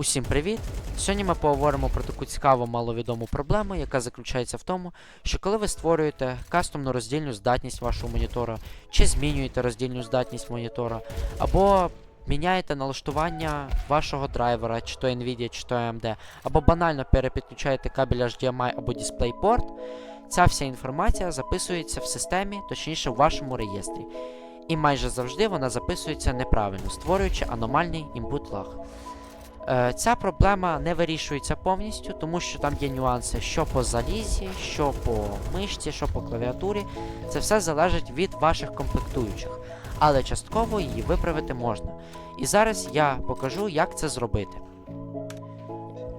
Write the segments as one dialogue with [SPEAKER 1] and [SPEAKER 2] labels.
[SPEAKER 1] Усім привіт! Сьогодні ми поговоримо про таку цікаву маловідому проблему, яка заключається в тому, що коли ви створюєте кастомну роздільну здатність вашого монітора, чи змінюєте роздільну здатність монітора, або міняєте налаштування вашого драйвера, чи то Nvidia, чи то AMD, або банально перепідключаєте кабель HDMI або DisplayPort, ця вся інформація записується в системі, точніше в вашому реєстрі. І майже завжди вона записується неправильно, створюючи аномальний input lag. Е, Ця проблема не вирішується повністю, тому що там є нюанси, що по залізі, що по мишці, що по клавіатурі. Це все залежить від ваших комплектуючих, але частково її виправити можна. І зараз я покажу, як це зробити.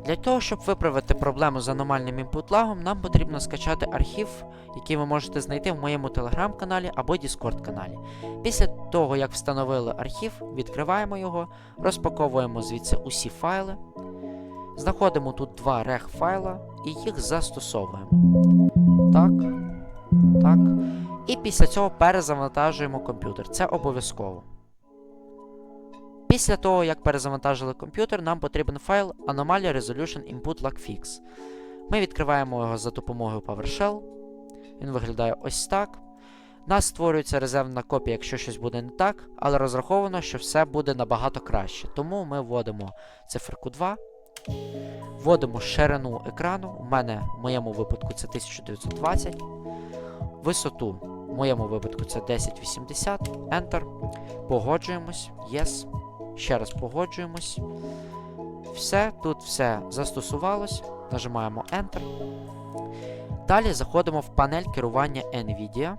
[SPEAKER 1] Для того, щоб виправити проблему з аномальним інпут-лагом, нам потрібно скачати архів, який ви можете знайти в моєму телеграм-каналі або Discord каналі. Після того, як встановили архів, відкриваємо його, розпаковуємо звідси усі файли, знаходимо тут два рег файла і їх застосовуємо. Так. Так. І після цього перезавантажуємо комп'ютер. Це обов'язково. Після того, як перезавантажили комп'ютер, нам потрібен файл Anomaly Resolution Input Lag. Ми відкриваємо його за допомогою PowerShell. Він виглядає ось так. У нас створюється резервна копія, якщо щось буде не так, але розраховано, що все буде набагато краще. Тому ми вводимо циферку 2, вводимо ширину екрану. У мене в моєму випадку це 1920. Висоту в моєму випадку це 1080. Enter. Погоджуємось. Yes. Ще раз погоджуємось. Все, тут все застосувалось. Нажимаємо Enter. Далі заходимо в панель керування NVIDIA.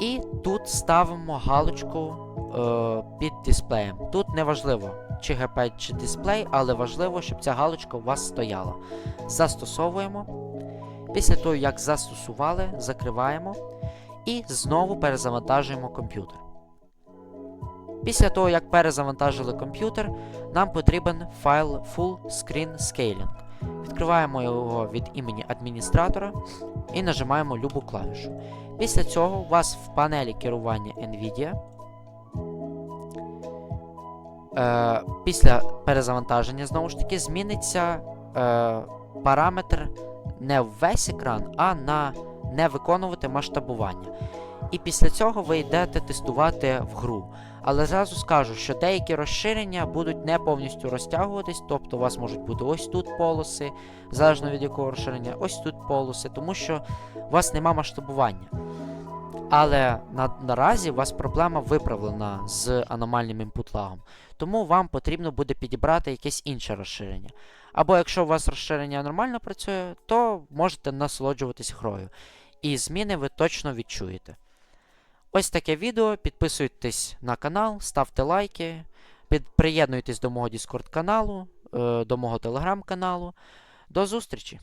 [SPEAKER 1] І тут ставимо галочку е, під дисплеєм. Тут не важливо, чи гепет, чи дисплей, але важливо, щоб ця галочка у вас стояла. Застосовуємо. Після того, як застосували, закриваємо і знову перезавантажуємо комп'ютер. Після того, як перезавантажили комп'ютер, нам потрібен файл Full Screen Scaling. Відкриваємо його від імені адміністратора і нажимаємо любу клавішу. Після цього у вас в панелі керування NVIDIA. Е, після перезавантаження, знову ж таки, зміниться е, параметр не в весь екран, а на не виконувати масштабування. І після цього ви йдете тестувати в гру. Але зразу скажу, що деякі розширення будуть не повністю розтягуватись, тобто у вас можуть бути ось тут полоси, залежно від якого розширення, ось тут полоси, тому що у вас нема масштабування. Але на, наразі у вас проблема виправлена з аномальним інпут-лагом. Тому вам потрібно буде підібрати якесь інше розширення. Або якщо у вас розширення нормально працює, то можете насолоджуватись грою. І зміни ви точно відчуєте. Ось таке відео. Підписуйтесь на канал, ставте лайки, під, приєднуйтесь до мого Discord каналу, е, до мого телеграм каналу. До зустрічі!